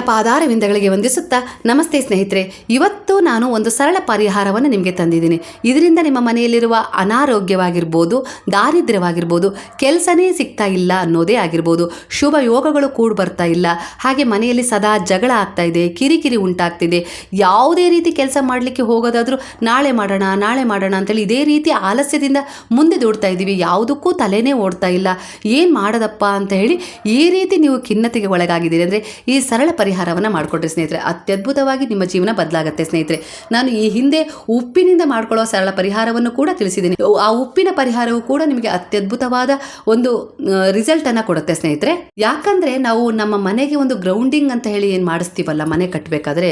ನನ್ನ ಪಾದಾರವಿಂದಗಳಿಗೆ ವಂದಿಸುತ್ತಾ, ನಮಸ್ತೆ ಸ್ನೇಹಿತರೆ, ಇವತ್ತು ನಾನು ಒಂದು ಸರಳ ಪರಿಹಾರವನ್ನು ನಿಮಗೆ ತಂದಿದ್ದೀನಿ. ಇದರಿಂದ ನಿಮ್ಮ ಮನೆಯಲ್ಲಿರುವ ಅನಾರೋಗ್ಯವಾಗಿರ್ಬೋದು, ದಾರಿದ್ರ್ಯವಾಗಿರ್ಬೋದು, ಕೆಲಸನೇ ಸಿಗ್ತಾ ಇಲ್ಲ ಅನ್ನೋದೇ ಆಗಿರ್ಬೋದು, ಶುಭ ಯೋಗಗಳು ಕೂಡ ಬರ್ತಾ ಇಲ್ಲ, ಹಾಗೆ ಮನೆಯಲ್ಲಿ ಸದಾ ಜಗಳ ಆಗ್ತಾ ಇದೆ, ಕಿರಿಕಿರಿ ಉಂಟಾಗ್ತಿದೆ, ಯಾವುದೇ ರೀತಿ ಕೆಲಸ ಮಾಡಲಿಕ್ಕೆ ಹೋಗೋದಾದರೂ ನಾಳೆ ಮಾಡೋಣ ನಾಳೆ ಮಾಡೋಣ ಅಂತೇಳಿ ಇದೇ ರೀತಿ ಆಲಸ್ಯದಿಂದ ಮುಂದೆ ದೂಡ್ತಾ ಇದ್ದೀವಿ, ಯಾವುದಕ್ಕೂ ತಲೆನೇ ಓಡ್ತಾ ಇಲ್ಲ, ಏನು ಮಾಡೋದಪ್ಪ ಅಂತ ಹೇಳಿ ಈ ರೀತಿ ನೀವು ಖಿನ್ನತೆಗೆ ಒಳಗಾಗಿದ್ದೀರಿ. ಅಂದರೆ ಈ ಸರಳ ಪರಿಹಾರವನ್ನು ಮಾಡಿಕೊಡ್ರಿ ಸ್ನೇಹಿತರೆ. ಅತ್ಯದ್ಭುತವಾಗಿ ನಿಮ್ಮ ಜೀವನ ಬದಲಾಗುತ್ತೆ ಸ್ನೇಹಿತರೆ. ನಾನು ಈ ಹಿಂದೆ ಉಪ್ಪಿನಿಂದ ಮಾಡ್ಕೊಳ್ಳೋ ಸರಳ ಪರಿಹಾರವನ್ನು ಕೂಡ ತಿಳಿಸಿದ್ದೀನಿ. ಆ ಉಪ್ಪಿನ ಪರಿಹಾರವು ಕೂಡ ನಿಮಗೆ ಅತ್ಯದ್ಭುತವಾದ ಒಂದು ರಿಸಲ್ಟನ್ನು ಕೊಡುತ್ತೆ ಸ್ನೇಹಿತರೆ. ಯಾಕಂದರೆ ನಾವು ನಮ್ಮ ಮನೆಗೆ ಒಂದು ಗ್ರೌಂಡಿಂಗ್ ಅಂತ ಹೇಳಿ ಏನು ಮಾಡಿಸ್ತೀವಲ್ಲ, ಮನೆ ಕಟ್ಟಬೇಕಾದ್ರೆ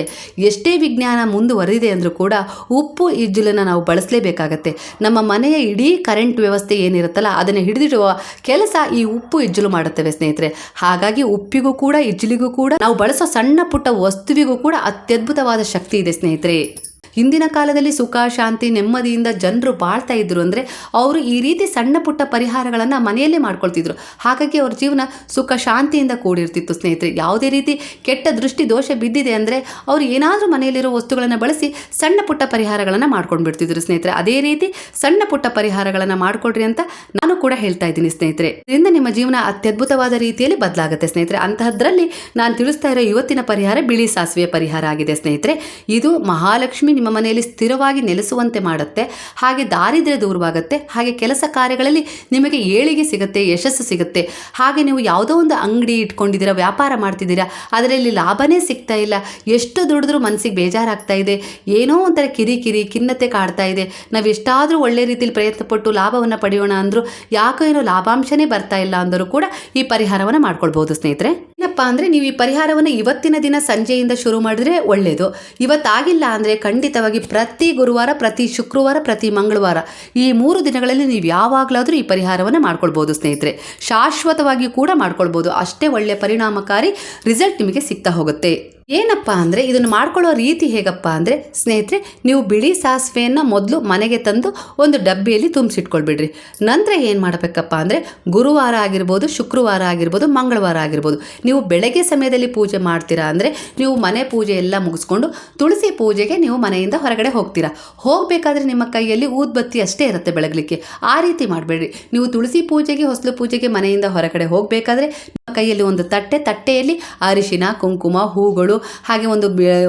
ಎಷ್ಟೇ ವಿಜ್ಞಾನ ಮುಂದುವರೆದಿದೆ ಅಂದರೂ ಕೂಡ ಉಪ್ಪು ಇಜ್ಜಲನ್ನು ನಾವು ಬಳಸಲೇಬೇಕಾಗತ್ತೆ. ನಮ್ಮ ಮನೆಯ ಇಡೀ ಕರೆಂಟ್ ವ್ಯವಸ್ಥೆ ಏನಿರುತ್ತಲ್ಲ, ಅದನ್ನು ಹಿಡಿದಿಡುವ ಕೆಲಸ ಈ ಉಪ್ಪು ಇಜ್ಜುಲು ಮಾಡುತ್ತವೆ ಸ್ನೇಹಿತರೆ. ಹಾಗಾಗಿ ಉಪ್ಪಿಗೂ ಕೂಡ ಇಜ್ಜಲಿಗೂ ಕೂಡ ನಾವು ಬಳಸೋ ಸಣ್ಣ ಪುಟ್ಟ ವಸ್ತುವಿಗೂ ಕೂಡ ಅತ್ಯದ್ಭುತವಾದ ಶಕ್ತಿ ಇದೆ ಸ್ನೇಹಿತರೆ. ಹಿಂದಿನ ಕಾಲದಲ್ಲಿ ಸುಖ, ಶಾಂತಿ, ನೆಮ್ಮದಿಯಿಂದ ಜನರು ಬಾಳ್ತಾ ಇದ್ರು ಅಂದರೆ ಅವರು ಈ ರೀತಿ ಸಣ್ಣ ಪುಟ್ಟ ಪರಿಹಾರಗಳನ್ನು ಮನೆಯಲ್ಲೇ ಮಾಡ್ಕೊಳ್ತಿದ್ರು. ಹಾಗಾಗಿ ಅವ್ರ ಜೀವನ ಸುಖ, ಶಾಂತಿಯಿಂದ ಕೂಡಿರ್ತಿತ್ತು ಸ್ನೇಹಿತರೆ. ಯಾವುದೇ ರೀತಿ ಕೆಟ್ಟ ದೃಷ್ಟಿ, ದೋಷ ಬಿದ್ದಿದೆ ಅಂದರೆ ಅವರು ಏನಾದರೂ ಮನೆಯಲ್ಲಿರೋ ವಸ್ತುಗಳನ್ನು ಬಳಸಿ ಸಣ್ಣ ಪುಟ್ಟ ಪರಿಹಾರಗಳನ್ನು ಮಾಡ್ಕೊಂಡು ಬಿಡ್ತಿದ್ರು ಸ್ನೇಹಿತರೆ. ಅದೇ ರೀತಿ ಸಣ್ಣ ಪುಟ್ಟ ಪರಿಹಾರಗಳನ್ನು ಮಾಡಿಕೊಡ್ರಿ ಅಂತ ನಾನು ಕೂಡ ಹೇಳ್ತಾ ಇದ್ದೀನಿ ಸ್ನೇಹಿತರೆ. ಇದರಿಂದ ನಿಮ್ಮ ಜೀವನ ಅತ್ಯದ್ಭುತವಾದ ರೀತಿಯಲ್ಲಿ ಬದಲಾಗುತ್ತೆ ಸ್ನೇಹಿತರೆ. ಅಂತಹದ್ರಲ್ಲಿ ನಾನು ತಿಳಿಸ್ತಾ ಇರೋ ಇವತ್ತಿನ ಪರಿಹಾರ ಬಿಳಿ ಸಾಸಿವೆ ಪರಿಹಾರ ಆಗಿದೆ ಸ್ನೇಹಿತರೆ. ಇದು ಮಹಾಲಕ್ಷ್ಮಿ ನಿಮ್ಮ ಮನೆಯಲ್ಲಿ ಸ್ಥಿರವಾಗಿ ನೆಲೆಸುವಂತೆ ಮಾಡುತ್ತೆ. ಹಾಗೆ ದಾರಿದ್ರ್ಯ ದೂರವಾಗುತ್ತೆ. ಹಾಗೆ ಕೆಲಸ ಕಾರ್ಯಗಳಲ್ಲಿ ನಿಮಗೆ ಏಳಿಗೆ ಸಿಗುತ್ತೆ, ಯಶಸ್ಸು ಸಿಗುತ್ತೆ. ಹಾಗೆ ನೀವು ಯಾವುದೋ ಒಂದು ಅಂಗಡಿ ಇಟ್ಕೊಂಡಿದ್ದೀರಾ, ವ್ಯಾಪಾರ ಮಾಡ್ತಿದ್ದೀರಾ, ಅದರಲ್ಲಿ ಲಾಭನೇ ಸಿಗ್ತಾ ಇಲ್ಲ. ಎಷ್ಟು ದುಡಿದ್ರೂ ಮನಸ್ಸಿಗೆ ಬೇಜಾರಾಗ್ತಾ ಇದೆ. ಏನೋ ಒಂಥರ ಕಿರಿಕಿರಿ, ಖಿನ್ನತೆ ಕಾಡ್ತಾ ಇದೆ. ನಾವು ಎಷ್ಟಾದರೂ ಒಳ್ಳೆ ರೀತಿಯಲ್ಲಿ ಪ್ರಯತ್ನಪಟ್ಟು ಲಾಭವನ್ನು ಪಡೆಯೋಣ ಅಂದರೂ ಯಾಕೋ ಏನೋ ಲಾಭಾಂಶನೇ ಬರ್ತಾ ಇಲ್ಲ ಅಂದರೂ ಕೂಡ ಈ ಪರಿಹಾರವನ್ನು ಮಾಡ್ಕೊಳ್ಬೋದು ಸ್ನೇಹಿತರೆ. ಏನಪ್ಪ ಅಂದರೆ ನೀವು ಈ ಪರಿಹಾರವನ್ನು ಇವತ್ತಿನ ದಿನ ಸಂಜೆಯಿಂದ ಶುರು ಮಾಡಿದ್ರೆ ಒಳ್ಳೆಯದು ಇವತ್ತಾಗಿಲ್ಲ ಅಂದರೆ ಖಂಡಿತವಾಗಿ ಪ್ರತಿ ಗುರುವಾರ, ಪ್ರತಿ ಶುಕ್ರವಾರ, ಪ್ರತಿ ಮಂಗಳವಾರ ಈ ಮೂರು ದಿನಗಳಲ್ಲಿ ನೀವು ಯಾವಾಗಲಾದರೂ ಈ ಪರಿಹಾರವನ್ನು ಮಾಡ್ಕೊಳ್ಬೋದು ಸ್ನೇಹಿತರೆ. ಶಾಶ್ವತವಾಗಿ ಕೂಡ ಮಾಡ್ಕೊಳ್ಬೋದು. ಅಷ್ಟೇ ಒಳ್ಳೆಯ ಪರಿಣಾಮಕಾರಿ ರಿಸಲ್ಟ್ ನಿಮಗೆ ಸಿಗ್ತಾ ಹೋಗುತ್ತೆ. ಏನಪ್ಪ ಅಂದರೆ ಇದನ್ನು ಮಾಡ್ಕೊಳ್ಳೋ ರೀತಿ ಹೇಗಪ್ಪ ಅಂದರೆ, ಸ್ನೇಹಿತರೆ, ನೀವು ಬಿಳಿ ಸಾಸಿವೆಯನ್ನು ಮೊದಲು ಮನೆಗೆ ತಂದು ಒಂದು ಡಬ್ಬಿಯಲ್ಲಿ ತುಂಬಿಸಿಟ್ಕೊಳ್ಬಿಡ್ರಿ. ನಂತರ ಏನು ಮಾಡಬೇಕಪ್ಪ ಅಂದರೆ, ಗುರುವಾರ ಆಗಿರ್ಬೋದು, ಶುಕ್ರವಾರ ಆಗಿರ್ಬೋದು, ಮಂಗಳವಾರ ಆಗಿರ್ಬೋದು, ನೀವು ಬೆಳಗ್ಗೆ ಸಮಯದಲ್ಲಿ ಪೂಜೆ ಮಾಡ್ತೀರಾ ಅಂದರೆ, ನೀವು ಮನೆ ಪೂಜೆ ಎಲ್ಲ ಮುಗಿಸ್ಕೊಂಡು ತುಳಸಿ ಪೂಜೆಗೆ ನೀವು ಮನೆಯಿಂದ ಹೊರಗಡೆ ಹೋಗ್ತೀರಾ. ಹೋಗಬೇಕಾದ್ರೆ ನಿಮ್ಮ ಕೈಯಲ್ಲಿ ಊದ್ಬತ್ತಿ ಅಷ್ಟೇ ಇರುತ್ತೆ ಬೆಳಗಲಿಕ್ಕೆ. ಆ ರೀತಿ ಮಾಡಬೇಡ್ರಿ. ನೀವು ತುಳಸಿ ಪೂಜೆಗೆ, ಹೊಸಲು ಪೂಜೆಗೆ ಮನೆಯಿಂದ ಹೊರಗಡೆ ಹೋಗಬೇಕಾದ್ರೆ ಕೈಯಲ್ಲಿ ಒಂದು ತಟ್ಟೆ, ತಟ್ಟೆಯಲ್ಲಿ ಅರಿಶಿನ, ಕುಂಕುಮ, ಹೂಗಳು ಹಾಗೆ ಒಂದು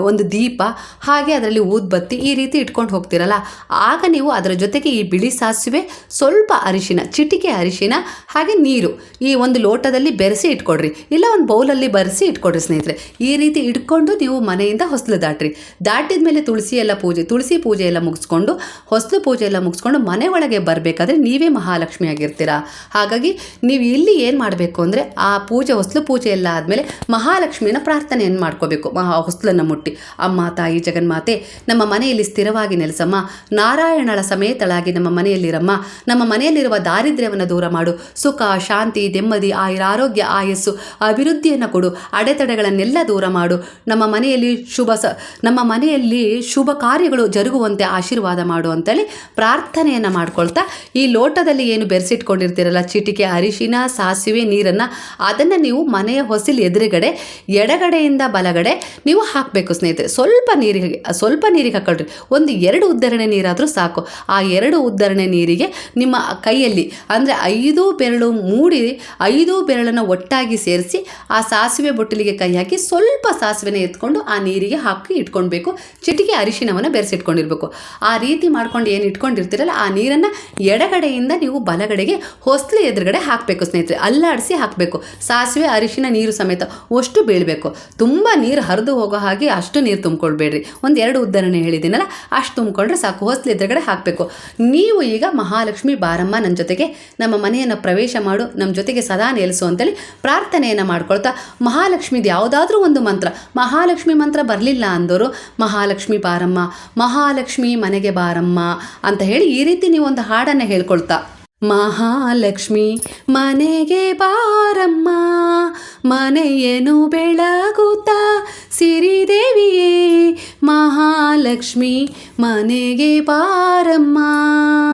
ಒಂದು ದೀಪ, ಹಾಗೆ ಅದರಲ್ಲಿ ಊದ್ಬತ್ತಿ ಈ ರೀತಿ ಇಟ್ಕೊಂಡು ಹೋಗ್ತಿರಲ್ಲ. ಆಗ ನೀವು ಅದರ ಜೊತೆಗೆ ಈ ಬಿಳಿ ಸಾಸಿವೆ, ಸ್ವಲ್ಪ ಅರಿಶಿನ, ಚಿಟಿಕೆ ಅರಿಶಿನ, ಹಾಗೆ ನೀರು ಈ ಒಂದು ಲೋಟದಲ್ಲಿ ಬೆರೆಸಿ ಇಟ್ಕೊಡ್ರಿ. ಇಲ್ಲ ಒಂದು ಬೌಲಲ್ಲಿ ಬರೆಸಿ ಇಟ್ಕೊಡ್ರಿ ಸ್ನೇಹಿತರೆ. ಈ ರೀತಿ ಇಟ್ಕೊಂಡು ನೀವು ಮನೆಯಿಂದ ಹೊಸಲು ದಾಟ್ರಿ. ದಾಟಿದ ಮೇಲೆ ತುಳಸಿ ಎಲ್ಲ ಪೂಜೆ, ತುಳಸಿ ಪೂಜೆ ಎಲ್ಲ ಮುಗಿಸ್ಕೊಂಡು, ಹೊಸಲು ಪೂಜೆ ಎಲ್ಲ ಮುಗಿಸ್ಕೊಂಡು ಮನೆ ಒಳಗೆ ಬರಬೇಕಾದ್ರೆ ನೀವೇ ಮಹಾಲಕ್ಷ್ಮಿ ಆಗಿರ್ತೀರಾ. ಹಾಗಾಗಿ ನೀವು ಇಲ್ಲಿ ಏನು ಮಾಡಬೇಕು ಅಂದರೆ ಆ ಪೂಜೆ, ಹೊಸಲು ಪೂಜೆ ಎಲ್ಲ ಆದಮೇಲೆ ಮಹಾಲಕ್ಷ್ಮಿಯನ್ನು ಪ್ರಾರ್ಥನೆಯನ್ನು ಮಾಡ್ಕೋಬೇಕು. ಮಹಾ ಹೊಸ್ತಲನ್ನು ಮುಟ್ಟಿ. ಅಮ್ಮ, ತಾಯಿ, ಜಗನ್ಮಾತೆ, ನಮ್ಮ ಮನೆಯಲ್ಲಿ ಸ್ಥಿರವಾಗಿ ನೆಲೆಸಮ್ಮ. ನಾರಾಯಣಳ ಸಮೇತಳಾಗಿ ನಮ್ಮ ಮನೆಯಲ್ಲಿರಮ್ಮ. ನಮ್ಮ ಮನೆಯಲ್ಲಿರುವ ದಾರಿದ್ರ್ಯವನ್ನು ದೂರ ಮಾಡು. ಸುಖ, ಶಾಂತಿ, ನೆಮ್ಮದಿ ಆಯುರ ಆರೋಗ್ಯ, ಆಯಸ್ಸು, ಅಭಿವೃದ್ಧಿಯನ್ನು ಕೊಡು. ಅಡೆತಡೆಗಳನ್ನೆಲ್ಲ ದೂರ ಮಾಡು. ನಮ್ಮ ಮನೆಯಲ್ಲಿ ಶುಭ ಸ, ನಮ್ಮ ಮನೆಯಲ್ಲಿ ಶುಭ ಕಾರ್ಯಗಳು ಜರುಗುವಂತೆ ಆಶೀರ್ವಾದ ಮಾಡು ಅಂತೇಳಿ ಪ್ರಾರ್ಥನೆಯನ್ನು ಮಾಡ್ಕೊಳ್ತಾ ಈ ಲೋಟದಲ್ಲಿ ಏನು ಬೆರೆಸಿಟ್ಕೊಂಡಿರ್ತೀರಲ್ಲ? ಚಿಟಿಕೆ, ಅರಿಶಿನ, ಸಾಸಿವೆ, ನೀರನ್ನು, ಅದನ್ನು ನೀವು ಮನೆಯ ಹೊಸಿಲು ಎದುರುಗಡೆ, ಎಡಗಡೆಯಿಂದ ಬಲಗಡೆ ನೀವು ಹಾಕಬೇಕು ಸ್ನೇಹಿತರೆ. ಸ್ವಲ್ಪ ನೀರಿಗೆ ಸ್ವಲ್ಪ ನೀರಿಗೆ ಹಾಕೊಳ್ರಿ. ಒಂದು ಎರಡು ಉದ್ದರಣೆ ನೀರಾದರೂ ಸಾಕು. ಆ ಎರಡು ಉದ್ದರಣೆ ನೀರಿಗೆ ನಿಮ್ಮ ಕೈಯಲ್ಲಿ ಅಂದರೆ ಐದು ಬೆರಳು ಮೂಡಿ, ಐದು ಬೆರಳನ್ನು ಒಟ್ಟಾಗಿ ಸೇರಿಸಿ ಆ ಸಾಸಿವೆ ಬೊಟ್ಟಲಿಗೆ ಕೈ ಹಾಕಿ ಸ್ವಲ್ಪ ಸಾಸಿವೆನ ಎತ್ಕೊಂಡು ಆ ನೀರಿಗೆ ಹಾಕಿ ಇಟ್ಕೊಳ್ಬೇಕು. ಚಿಟಿಕೆ ಅರಿಶಿನವನ್ನು ಬೆರೆಸಿಟ್ಕೊಂಡಿರ್ಬೇಕು. ಆ ರೀತಿ ಮಾಡ್ಕೊಂಡು ಏನು ಇಟ್ಕೊಂಡಿರ್ತೀರಲ್ಲ, ಆ ನೀರನ್ನು ಎಡಗಡೆಯಿಂದ ನೀವು ಬಲಗಡೆಗೆ ಹೊಸ್ಲು ಎದುರುಗಡೆ ಹಾಕಬೇಕು ಸ್ನೇಹಿತರೆ. ಅಲ್ಲಾಡಿಸಿ ಹಾಕಬೇಕು. ಸಾಸಿವೆ ಅರಿಶಿನ ನೀರು ಸಮೇತ ಅಷ್ಟು ಬೀಳಬೇಕು. ತುಂಬ ನೀರು ಹರಿದು ಹೋಗೋ ಹಾಗೆ ಅಷ್ಟು ನೀರು ತುಂಬ್ಕೊಳ್ಬೇಡ್ರಿ. ಒಂದು ಎರಡು ಉದ್ದರಣೆ ಹೇಳಿದ್ದೀನಲ್ಲ, ಅಷ್ಟು ತುಂಬಿಕೊಂಡ್ರೆ ಸಾಕು, ಹೊಸ್ಲು ಎದುರುಗಡೆ ಹಾಕಬೇಕು. ನೀವು ಈಗ ಮಹಾಲಕ್ಷ್ಮಿ ಬಾರಮ್ಮ ನನ್ನ ಜೊತೆಗೆ ನಮ್ಮ ಮನೆಯನ್ನು ಪ್ರವೇಶ ಮಾಡು ನಮ್ಮ ಜೊತೆಗೆ ಸದಾ ನೆಲೆಸು ಅಂತೇಳಿ ಪ್ರಾರ್ಥನೆಯನ್ನು ಮಾಡ್ಕೊಳ್ತಾ, ಮಹಾಲಕ್ಷ್ಮಿದು ಯಾವುದಾದ್ರೂ ಒಂದು ಮಂತ್ರ, ಮಹಾಲಕ್ಷ್ಮಿ ಮಂತ್ರ ಬರಲಿಲ್ಲ ಅಂದವರು ಮಹಾಲಕ್ಷ್ಮಿ ಬಾರಮ್ಮ, ಮಹಾಲಕ್ಷ್ಮಿ ಮನೆಗೆ ಬಾರಮ್ಮ ಅಂತ ಹೇಳಿ ಈ ರೀತಿ ನೀವು ಒಂದು ಹಾಡನ್ನು ಹೇಳ್ಕೊಳ್ತಾ. ಮಹಾಲಕ್ಷ್ಮಿ, ಮನೆಗೆ ಬಾರಮ್ಮ. ಮನೆಯನು ಬೆಳಗುತ್ತ ಸಿರಿದೇವಿಯೇ, ಮಹಾಲಕ್ಷ್ಮಿ, ಮನೆಗೆ ಬಾರಮ್ಮ.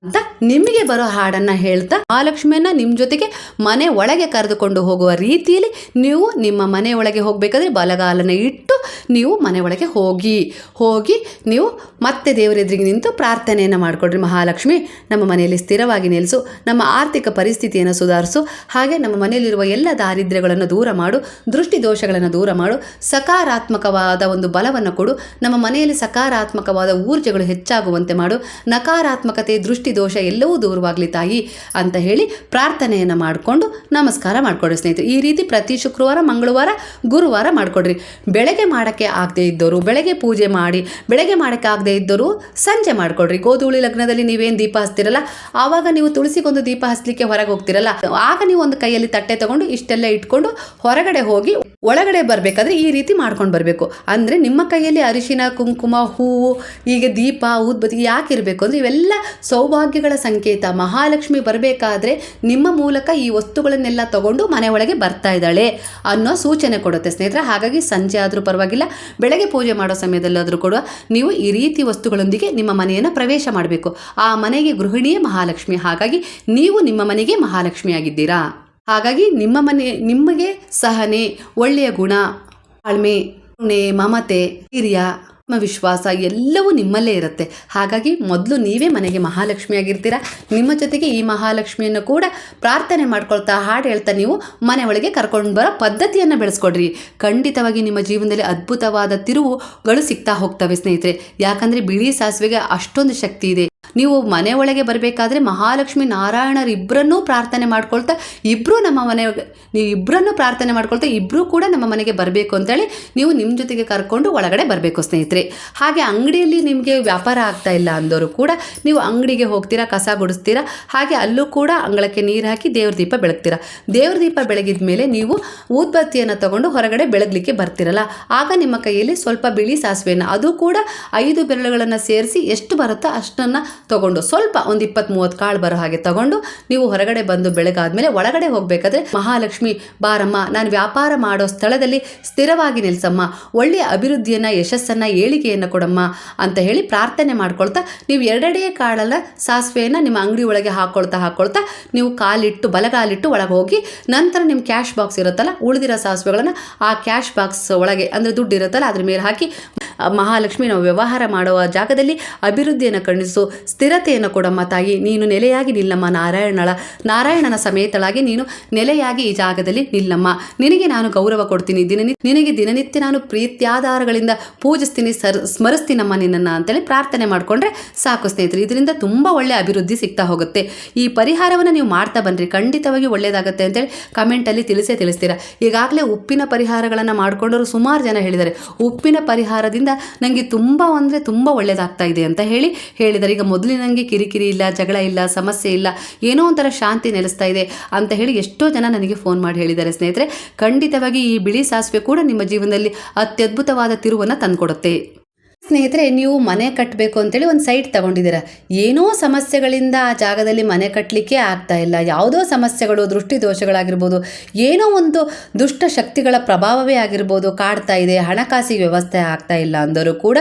ಅಂತ ನಿಮಗೆ ಬರೋ ಹಾಡನ್ನು ಹೇಳ್ತಾ ಮಹಾಲಕ್ಷ್ಮಿಯನ್ನು ನಿಮ್ಮ ಜೊತೆಗೆ ಮನೆ ಒಳಗೆ ಕರೆದುಕೊಂಡು ಹೋಗುವ ರೀತಿಯಲ್ಲಿ ನೀವು ನಿಮ್ಮ ಮನೆ ಒಳಗೆ ಹೋಗಬೇಕಾದ್ರೆ ಬಲಗಾಲನ ಇಟ್ಟು ನೀವು ಮನೆ ಒಳಗೆ ಹೋಗಿ ಹೋಗಿ ನೀವು ಮತ್ತೆ ದೇವರ ಎದುರಿಗೆ ನಿಂತು ಪ್ರಾರ್ಥನೆಯನ್ನು ಮಾಡಿಕೊಡ್ರಿ ಮಹಾಲಕ್ಷ್ಮಿ. ನಮ್ಮ ಮನೆಯಲ್ಲಿ ಸ್ಥಿರವಾಗಿ ನಿಲ್ಲಿಸು ನಮ್ಮ ಆರ್ಥಿಕ ಪರಿಸ್ಥಿತಿಯನ್ನು ಸುಧಾರಿಸು. ಹಾಗೆ ನಮ್ಮ ಮನೆಯಲ್ಲಿರುವ ಎಲ್ಲ ದಾರಿದ್ರ್ಯಗಳನ್ನು ದೂರ ಮಾಡು. ದೃಷ್ಟಿ ದೋಷಗಳನ್ನು ದೂರ ಮಾಡು. ಸಕಾರಾತ್ಮಕವಾದ ಒಂದು ಬಲವನ್ನು ಕೊಡು. ನಮ್ಮ ಮನೆಯಲ್ಲಿ ಸಕಾರಾತ್ಮಕವಾದ ಊರ್ಜೆಗಳು ಹೆಚ್ಚಾಗುವಂತೆ ಮಾಡು. ನಕಾರಾತ್ಮಕತೆ ದೃಷ್ಟಿ ದೋಷ ಎಲ್ಲವೂ ದೂರವಾಗಲಿ ತಾಯಿ ಅಂತ ಹೇಳಿ ಪ್ರಾರ್ಥನೆಯನ್ನು ಮಾಡಿಕೊಂಡು ನಮಸ್ಕಾರ ಮಾಡಿಕೊಡ್ರಿ ಸ್ನೇಹಿತರು. ಈ ರೀತಿ ಪ್ರತಿ ಶುಕ್ರವಾರ, ಮಂಗಳವಾರ, ಗುರುವಾರ ಮಾಡಿಕೊಡ್ರಿ. ಬೆಳಗ್ಗೆ ಮಾಡೋಕ್ಕೆ ಆಗದೆ ಇದ್ದವರು ಬೆಳಗ್ಗೆ ಪೂಜೆ ಮಾಡಿ, ಬೆಳಗ್ಗೆ ಮಾಡೋಕ್ಕೆ ಆಗದೆ ಇದ್ದವರು ಸಂಜೆ ಮಾಡಿಕೊಡ್ರಿ. ಗೋಧೂಳಿ ಲಗ್ನದಲ್ಲಿ ನೀವೇನು ದೀಪ ಹಚ್ತಿರಲ್ಲ, ಆವಾಗ ನೀವು ತುಳಸಿಗೊಂದು ದೀಪ ಹಚ್ಚಲಿಕ್ಕೆ ಹೊರಗೆ ಹೋಗ್ತಿರಲ್ಲ. ಆಗ ನೀವು ಒಂದು ಕೈಯಲ್ಲಿ ತಟ್ಟೆ ತಗೊಂಡು ಇಷ್ಟೆಲ್ಲ ಇಟ್ಕೊಂಡು ಹೊರಗಡೆ ಹೋಗಿ ಒಳಗಡೆ ಬರಬೇಕಾದ್ರೆ ಈ ರೀತಿ ಮಾಡ್ಕೊಂಡು ಬರಬೇಕು. ಅಂದರೆ ನಿಮ್ಮ ಕೈಯಲ್ಲಿ ಅರಿಶಿನ, ಕುಂಕುಮ, ಹೂವು ಈಗ ದೀಪ, ಊದ್ಬತ್ತಿ ಯಾಕೆ ಇರಬೇಕು ಅಂದರೆ ಇವೆಲ್ಲ ಸೌಭಾಗ್ಯಗಳ ಸಂಕೇತ. ಮಹಾಲಕ್ಷ್ಮಿ ಬರಬೇಕಾದ್ರೆ ನಿಮ್ಮ ಮೂಲಕ ಈ ವಸ್ತುಗಳನ್ನೆಲ್ಲ ತಗೊಂಡು ಮನೆ ಬರ್ತಾ ಇದ್ದಾಳೆ ಅನ್ನೋ ಸೂಚನೆ ಕೊಡುತ್ತೆ ಸ್ನೇಹಿತರೆ. ಹಾಗಾಗಿ ಸಂಜೆ ಆದರೂ ಪರವಾಗಿಲ್ಲ, ಬೆಳಗ್ಗೆ ಪೂಜೆ ಮಾಡೋ ಸಮಯದಲ್ಲಾದರೂ ಕೂಡ ನೀವು ಈ ರೀತಿ ವಸ್ತುಗಳೊಂದಿಗೆ ನಿಮ್ಮ ಮನೆಯನ್ನು ಪ್ರವೇಶ ಮಾಡಬೇಕು. ಆ ಮನೆಗೆ ಗೃಹಿಣಿಯೇ ಮಹಾಲಕ್ಷ್ಮಿ. ಹಾಗಾಗಿ ನೀವು ನಿಮ್ಮ ಮನೆಗೆ ಮಹಾಲಕ್ಷ್ಮಿಯಾಗಿದ್ದೀರಾ? ಹಾಗಾಗಿ ನಿಮ್ಮ ಮನೆ, ನಿಮಗೆ ಸಹನೆ, ಒಳ್ಳೆಯ ಗುಣ, ತಾಳ್ಮೆ, ಕರುಣೆ, ಮಮತೆ ಹಿರಿಯ ಆತ್ಮವಿಶ್ವಾಸ ಎಲ್ಲವೂ ನಿಮ್ಮಲ್ಲೇ ಇರುತ್ತೆ. ಹಾಗಾಗಿ ಮೊದಲು ನೀವೇ ಮನೆಗೆ ಮಹಾಲಕ್ಷ್ಮಿಯಾಗಿರ್ತೀರ? ನಿಮ್ಮ ಜೊತೆಗೆ ಈ ಮಹಾಲಕ್ಷ್ಮಿಯನ್ನು ಕೂಡ ಪ್ರಾರ್ಥನೆ ಮಾಡ್ಕೊಳ್ತಾ, ಹಾಡು ಹೇಳ್ತಾ ನೀವು ಮನೆ ಒಳಗೆ ಕರ್ಕೊಂಡು ಬರೋ ಪದ್ಧತಿಯನ್ನು ಬೆಳೆಸ್ಕೊಡ್ರಿ. ಖಂಡಿತವಾಗಿ ನಿಮ್ಮ ಜೀವನದಲ್ಲಿ ಅದ್ಭುತವಾದ ತಿರುವುಗಳು ಸಿಗ್ತಾ ಹೋಗ್ತವೆ ಸ್ನೇಹಿತರೆ. ಯಾಕಂದರೆ ಬಿಳಿ ಸಾಸಿವೆಗೆ ಅಷ್ಟೊಂದು ಶಕ್ತಿ ಇದೆ. ನೀವು ಮನೆ ಒಳಗೆ ಬರಬೇಕಾದ್ರೆ ಮಹಾಲಕ್ಷ್ಮಿ ನಾರಾಯಣರಿಬ್ಬರನ್ನೂ ಪ್ರಾರ್ಥನೆ ಮಾಡ್ಕೊಳ್ತಾ ಇಬ್ಬರೂ ನಮ್ಮ ಮನೆ ನೀವು ಇಬ್ಬರನ್ನು ಪ್ರಾರ್ಥನೆ ಮಾಡ್ಕೊಳ್ತಾ ಇಬ್ಬರೂ ಕೂಡ ನಮ್ಮ ಮನೆಗೆ ಬರಬೇಕು ಅಂತೇಳಿ ನೀವು ನಿಮ್ಮ ಜೊತೆಗೆ ಕರ್ಕೊಂಡು ಒಳಗಡೆ ಬರಬೇಕು ಸ್ನೇಹಿತರೆ. ಹಾಗೆ ಅಂಗಡಿಯಲ್ಲಿ ನಿಮಗೆ ವ್ಯಾಪಾರ ಆಗ್ತಾ ಇಲ್ಲ ಅಂದವರು ಕೂಡ ನೀವು ಅಂಗಡಿಗೆ ಹೋಗ್ತೀರಾ, ಕಸ ಗುಡಿಸ್ತೀರಾ, ಹಾಗೆ ಅಲ್ಲೂ ಕೂಡ ಅಂಗಳಕ್ಕೆ ನೀರು ಹಾಕಿ ದೇವ್ರ ದೀಪ ಬೆಳಗ್ತೀರಾ. ದೇವ್ರ ದೀಪ ಬೆಳಗಿದ ಮೇಲೆ ನೀವು ಊದ್ಬತ್ತಿಯನ್ನು ತಗೊಂಡು ಹೊರಗಡೆ ಬೆಳಗ್ಲಿಕ್ಕೆ ಬರ್ತಿರಲ್ಲ. ಆಗ ನಿಮ್ಮ ಕೈಯಲ್ಲಿ ಸ್ವಲ್ಪ ಬಿಳಿ ಸಾಸಿವೆಯನ್ನು, ಅದು ಕೂಡ ಐದು ಬೆರಳುಗಳನ್ನು ಸೇರಿಸಿ ಎಷ್ಟು ಬರುತ್ತೋ ಅಷ್ಟನ್ನು ತಗೊಂಡು ಸ್ವಲ್ಪ ಒಂದು ಇಪ್ಪತ್ತ್ ಮೂವತ್ತು ಕಾಳು ಬರೋ ಹಾಗೆ ತಗೊಂಡು ನೀವು ಹೊರಗಡೆ ಬಂದು ಬೆಳಗಾದ್ಮೇಲೆ ಒಳಗಡೆ ಹೋಗಬೇಕಾದ್ರೆ ಮಹಾಲಕ್ಷ್ಮಿ, ಬಾರಮ್ಮ, ನಾನು ವ್ಯಾಪಾರ ಮಾಡೋ ಸ್ಥಳದಲ್ಲಿ ಸ್ಥಿರವಾಗಿ ನಿಲ್ಸಮ್ಮ. ಒಳ್ಳೆಯ ಅಭಿವೃದ್ಧಿಯನ್ನು, ಯಶಸ್ಸನ್ನು, ಏಳಿಗೆಯನ್ನು ಕೊಡಮ್ಮ ಅಂತ ಹೇಳಿ ಪ್ರಾರ್ಥನೆ ಮಾಡ್ಕೊಳ್ತಾ ನೀವು ಎರಡೆರಡೇ ಕಾಳಲ್ಲ ಸಾಸಿವೆಯನ್ನು ನಿಮ್ಮ ಅಂಗಡಿ ಒಳಗೆ ಹಾಕ್ಕೊಳ್ತಾ ಹಾಕ್ಕೊಳ್ತಾ ನೀವು ಕಾಲಿಟ್ಟು, ಬಲಗಾಲಿಟ್ಟು ಒಳಗೆ ಹೋಗಿ ನಂತರ ನಿಮ್ಮ ಕ್ಯಾಶ್ ಬಾಕ್ಸ್ ಇರುತ್ತಲ್ಲ, ಉಳಿದಿರೋ ಸಾಸಿವೆಗಳನ್ನು ಆ ಕ್ಯಾಶ್ ಬಾಕ್ಸ್ ಒಳಗೆ, ಅಂದರೆ ದುಡ್ಡು ಇರುತ್ತಲ್ಲ, ಅದ್ರ ಮೇಲೆ ಹಾಕಿ ಮಹಾಲಕ್ಷ್ಮಿ ನಾವು ವ್ಯವಹಾರ ಮಾಡುವ ಜಾಗದಲ್ಲಿ ಅಭಿವೃದ್ಧಿಯನ್ನು ಖಂಡಿಸು ಸ್ಥಿರತೆಯನ್ನು ಕೊಡಮ್ಮ ತಾಯಿ. ನೀನು ನೆಲೆಯಾಗಿ ನಿಲ್ಲಮ್ಮ ನಾರಾಯಣಳ, ನಾರಾಯಣನ ಸಮೇತಳಾಗಿ ನೀನು ನೆಲೆಯಾಗಿ ಈ ಜಾಗದಲ್ಲಿ ನಿಲ್ಲಮ್ಮ. ನಿನಗೆ ನಾನು ಗೌರವ ಕೊಡ್ತೀನಿ. ದಿನನಿತ್ಯ ನಿನಗೆ ದಿನನಿತ್ಯ ನಾನು ಪ್ರೀತ್ಯಾಧಾರಗಳಿಂದ ಪೂಜಿಸ್ತೀನಿ, ಸರ್, ಸ್ಮರಿಸ್ತೀನಮ್ಮ ನಿನ್ನನ್ನು ಅಂತೇಳಿ ಪ್ರಾರ್ಥನೆ ಮಾಡಿಕೊಂಡ್ರೆ ಸಾಕು ಸ್ನೇಹಿತರೆ. ಇದರಿಂದ ತುಂಬ ಒಳ್ಳೆಯ ಅಭಿವೃದ್ಧಿ ಸಿಗ್ತಾ ಹೋಗುತ್ತೆ. ಈ ಪರಿಹಾರವನ್ನು ನೀವು ಮಾಡ್ತಾ ಬನ್ನಿರಿ. ಖಂಡಿತವಾಗಿ ಒಳ್ಳೆಯದಾಗುತ್ತೆ ಅಂತೇಳಿ ಕಮೆಂಟಲ್ಲಿ ತಿಳಿಸೇ ತಿಳಿಸ್ತೀರಾ. ಈಗಾಗಲೇ ಉಪ್ಪಿನ ಪರಿಹಾರಗಳನ್ನು ಮಾಡಿಕೊಂಡವರು ಸುಮಾರು ಜನ ಹೇಳಿದ್ದಾರೆ. ಉಪ್ಪಿನ ಪರಿಹಾರದಿಂದ ನನಗೆ ತುಂಬ ಅಂದರೆ ತುಂಬ ಒಳ್ಳೆಯದಾಗ್ತಾ ಇದೆ ಅಂತ ಹೇಳಿ ಹೇಳಿದ್ದಾರೆ. ಈಗ ಮೊದಲಿನಂಗೆ ಕಿರಿಕಿರಿ ಇಲ್ಲ, ಜಗಳ ಇಲ್ಲ, ಸಮಸ್ಯೆ ಇಲ್ಲ, ಏನೋ ಒಂಥರ ಶಾಂತಿ ನೆಲೆಸ್ತಾ ಇದೆ ಅಂತ ಹೇಳಿ ಎಷ್ಟೋ ಜನ ನನಗೆ ಫೋನ್ ಮಾಡಿ ಹೇಳಿದ್ದಾರೆ ಸ್ನೇಹಿತರೆ. ಖಂಡಿತವಾಗಿ ಈ ಬಿಳಿ ಸಾಸಿವೆ ಕೂಡ ನಿಮ್ಮ ಜೀವನದಲ್ಲಿ ಅತ್ಯದ್ಭುತವಾದ ತಿರುವನ್ನು ತಂದುಕೊಡುತ್ತೆ. ಸ್ನೇಹಿತರೆ, ನೀವು ಮನೆ ಕಟ್ಟಬೇಕು ಅಂತೇಳಿ ಒಂದು ಸೈಟ್ ತಗೊಂಡಿದ್ದೀರ. ಏನೋ ಸಮಸ್ಯೆಗಳಿಂದ ಆ ಜಾಗದಲ್ಲಿ ಮನೆ ಕಟ್ಟಲಿಕ್ಕೆ ಆಗ್ತಾ ಇಲ್ಲ. ಯಾವುದೋ ಸಮಸ್ಯೆಗಳು ದೃಷ್ಟಿ ದೋಷಗಳಾಗಿರ್ಬೋದು ಏನೋ ಒಂದು ದುಷ್ಟ ಶಕ್ತಿಗಳ ಪ್ರಭಾವವೇ ಆಗಿರ್ಬೋದು ಕಾಡ್ತಾ ಇದೆ, ಹಣಕಾಸಿಗೆ ವ್ಯವಸ್ಥೆ ಆಗ್ತಾ ಇಲ್ಲ ಅಂದರೂ ಕೂಡ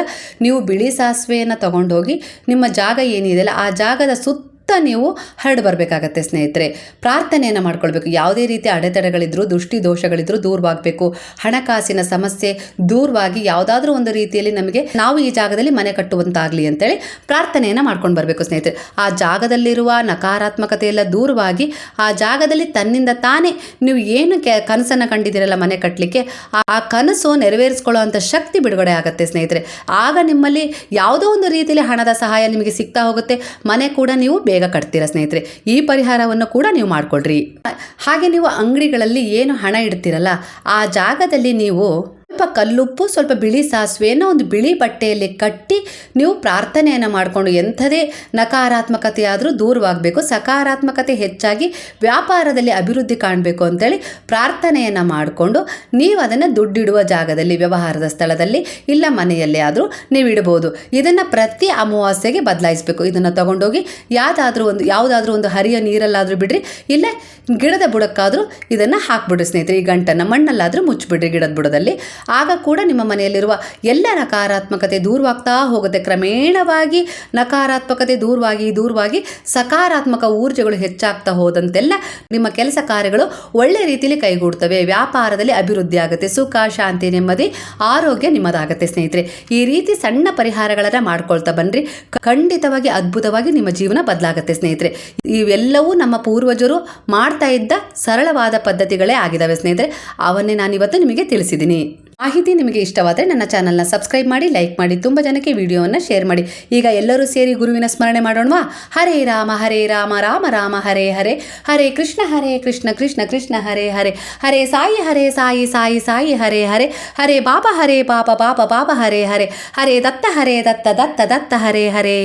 ನೀವು ಬಿಳಿ ಸಾಸಿವೆಯನ್ನು ತಗೊಂಡೋಗಿ ನಿಮ್ಮ ಜಾಗ ಏನಿದೆಯಲ್ಲ ಆ ಜಾಗದ ಸುತ್ತ ನೀವು ಹರಡು ಬರಬೇಕಾಗತ್ತೆ ಸ್ನೇಹಿತರೆ. ಪ್ರಾರ್ಥನೆಯನ್ನು ಮಾಡ್ಕೊಳ್ಬೇಕು. ಯಾವುದೇ ರೀತಿ ಅಡೆತಡೆಗಳಿದ್ದರೂ ದೃಷ್ಟಿ ದೋಷಗಳಿದ್ದರೂ ದೂರವಾಗಬೇಕು. ಹಣಕಾಸಿನ ಸಮಸ್ಯೆ ದೂರವಾಗಿ ಯಾವುದಾದ್ರೂ ಒಂದು ರೀತಿಯಲ್ಲಿ ನಮಗೆ ನಾವು ಈ ಜಾಗದಲ್ಲಿ ಮನೆ ಕಟ್ಟುವಂತಾಗಲಿ ಅಂತೇಳಿ ಪ್ರಾರ್ಥನೆಯನ್ನು ಮಾಡ್ಕೊಂಡು ಬರಬೇಕು ಸ್ನೇಹಿತರೆ. ಆ ಜಾಗದಲ್ಲಿರುವ ನಕಾರಾತ್ಮಕತೆ ಎಲ್ಲ ದೂರವಾಗಿ, ಆ ಜಾಗದಲ್ಲಿ ತನ್ನಿಂದ ತಾನೇ ನೀವು ಏನು ಕೆ ಕನಸನ್ನು ಕಂಡಿದ್ದೀರಲ್ಲ ಮನೆ ಕಟ್ಟಲಿಕ್ಕೆ ಆ ಕನಸು ನೆರವೇರಿಸ್ಕೊಳ್ಳೋ ಅಂಥ ಶಕ್ತಿ ಬಿಡುಗಡೆ ಆಗುತ್ತೆ ಸ್ನೇಹಿತರೆ. ಆಗ ನಿಮ್ಮಲ್ಲಿ ಯಾವುದೋ ಒಂದು ರೀತಿಯಲ್ಲಿ ಹಣದ ಸಹಾಯ ನಿಮಗೆ ಸಿಗ್ತಾ ಹೋಗುತ್ತೆ. ಮನೆ ಕೂಡ ನೀವು ಬೇಗ ಕಟ್ತೀರಾ ಸ್ನೇಹಿತರೆ? ಈ ಪರಿಹಾರವನ್ನು ಕೂಡ ನೀವು ಮಾಡಿಕೊಳ್ರಿ. ಹಾಗೆ ನೀವು ಅಂಗಡಿಗಳಲ್ಲಿ ಏನು ಹಣ ಇಡ್ತೀರಲ್ಲ, ಆ ಜಾಗದಲ್ಲಿ ನೀವು ಸ್ವಲ್ಪ ಕಲ್ಲುಪ್ಪು, ಸ್ವಲ್ಪ ಬಿಳಿ ಸಾಸಿವೆಯನ್ನು ಒಂದು ಬಿಳಿ ಬಟ್ಟೆಯಲ್ಲಿ ಕಟ್ಟಿ ನೀವು ಪ್ರಾರ್ಥನೆಯನ್ನು ಮಾಡಿಕೊಂಡು ಎಂಥದೇ ನಕಾರಾತ್ಮಕತೆ ಆದರೂ ದೂರವಾಗಬೇಕು, ಸಕಾರಾತ್ಮಕತೆ ಹೆಚ್ಚಾಗಿ ವ್ಯಾಪಾರದಲ್ಲಿ ಅಭಿವೃದ್ಧಿ ಕಾಣಬೇಕು ಅಂತೇಳಿ ಪ್ರಾರ್ಥನೆಯನ್ನು ಮಾಡಿಕೊಂಡು ನೀವು ಅದನ್ನು ದುಡ್ಡಿಡುವ ಜಾಗದಲ್ಲಿ, ವ್ಯವಹಾರದ ಸ್ಥಳದಲ್ಲಿ ಇಲ್ಲ ಮನೆಯಲ್ಲೇ ಆದರೂ ನೀವು ಇಡಬಹುದು. ಇದನ್ನು ಪ್ರತಿ ಅಮಾವಾಸ್ಯೆಗೆ ಬದಲಾಯಿಸಬೇಕು. ಇದನ್ನು ತಗೊಂಡೋಗಿ ಯಾವುದಾದ್ರೂ ಒಂದು ಯಾವುದಾದ್ರೂ ಒಂದು ಹರಿಯ ನೀರಲ್ಲಾದರೂ ಬಿಡ್ರಿ, ಇಲ್ಲ ಗಿಡದ ಬುಡಕ್ಕಾದರೂ ಇದನ್ನು ಹಾಕ್ಬಿಡ್ರಿ ಸ್ನೇಹಿತರೆ. ಈ ಗಂಟನ್ನು ಮಣ್ಣಲ್ಲಾದರೂ ಮುಚ್ಚಿಬಿಡ್ರಿ ಗಿಡದ ಬುಡದಲ್ಲಿ. ಆಗ ಕೂಡ ನಿಮ್ಮ ಮನೆಯಲ್ಲಿರುವ ಎಲ್ಲ ನಕಾರಾತ್ಮಕತೆ ದೂರವಾಗ್ತಾ ಹೋಗುತ್ತೆ. ಕ್ರಮೇಣವಾಗಿ ನಕಾರಾತ್ಮಕತೆ ದೂರವಾಗಿ ದೂರವಾಗಿ ಸಕಾರಾತ್ಮಕ ಊರ್ಜೆಗಳು ಹೆಚ್ಚಾಗ್ತಾ ಹೋದಂತೆಲ್ಲ ನಿಮ್ಮ ಕೆಲಸ ಕಾರ್ಯಗಳು ಒಳ್ಳೆ ರೀತಿಯಲ್ಲಿ ಕೈಗೂಡ್ತವೆ. ವ್ಯಾಪಾರದಲ್ಲಿ ಅಭಿವೃದ್ಧಿ ಆಗುತ್ತೆ. ಸುಖ, ಶಾಂತಿ, ನೆಮ್ಮದಿ, ಆರೋಗ್ಯ ನಿಮ್ಮದಾಗುತ್ತೆ ಸ್ನೇಹಿತರೆ. ಈ ರೀತಿ ಸಣ್ಣ ಪರಿಹಾರಗಳನ್ನು ಮಾಡ್ಕೊಳ್ತಾ ಬನ್ನಿರಿ ಖಂಡಿತವಾಗಿ ಅದ್ಭುತವಾಗಿ ನಿಮ್ಮ ಜೀವನ ಬದಲಾಗುತ್ತೆ ಸ್ನೇಹಿತರೆ. ಇವೆಲ್ಲವೂ ನಮ್ಮ ಪೂರ್ವಜರು ಮಾಡ್ತಾ ಇದ್ದ ಸರಳವಾದ ಪದ್ಧತಿಗಳೇ ಆಗಿದ್ದಾವೆ ಸ್ನೇಹಿತರೆ. ಅವನ್ನೇ ನಾನು ಇವತ್ತು ನಿಮಗೆ ತಿಳಿಸಿದ್ದೀನಿ. ಮಾಹಿತಿ ನಿಮಗೆ ಇಷ್ಟವಾದರೆ ನನ್ನ ಚಾನಲ್ನ ಸಬ್ಸ್ಕ್ರೈಬ್ ಮಾಡಿ, ಲೈಕ್ ಮಾಡಿ, ತುಂಬ ಜನಕ್ಕೆ ವಿಡಿಯೋವನ್ನು ಶೇರ್ ಮಾಡಿ. ಈಗ ಎಲ್ಲರೂ ಸೇರಿ ಗುರುವಿನ ಸ್ಮರಣೆ ಮಾಡೋಣವಾ? ಹರೇ ರಾಮ ಹರೇ ರಾಮ ರಾಮ ರಾಮ, ಹರೇ ಹರೇ. ಹರೇ ಕೃಷ್ಣ ಹರೇ ಕೃಷ್ಣ ಕೃಷ್ಣ ಕೃಷ್ಣ, ಹರೇ ಹರೇ. ಹರೇ ಸಾಯಿ ಹರೇ ಸಾಯಿ ಸಾಯಿ ಸಾಯಿ, ಹರೇ ಹರೇ. ಹರೇ ಬಾಬಾ, ಹರೇ ಪಾಪ ಪಾಪ ಪಾಪ ಹರೇ ಹರೇ. ಹರೇ ದತ್ತ ಹರೇ ದತ್ತ ದತ್ತ ದತ್ತ, ಹರೇ ಹರೇ.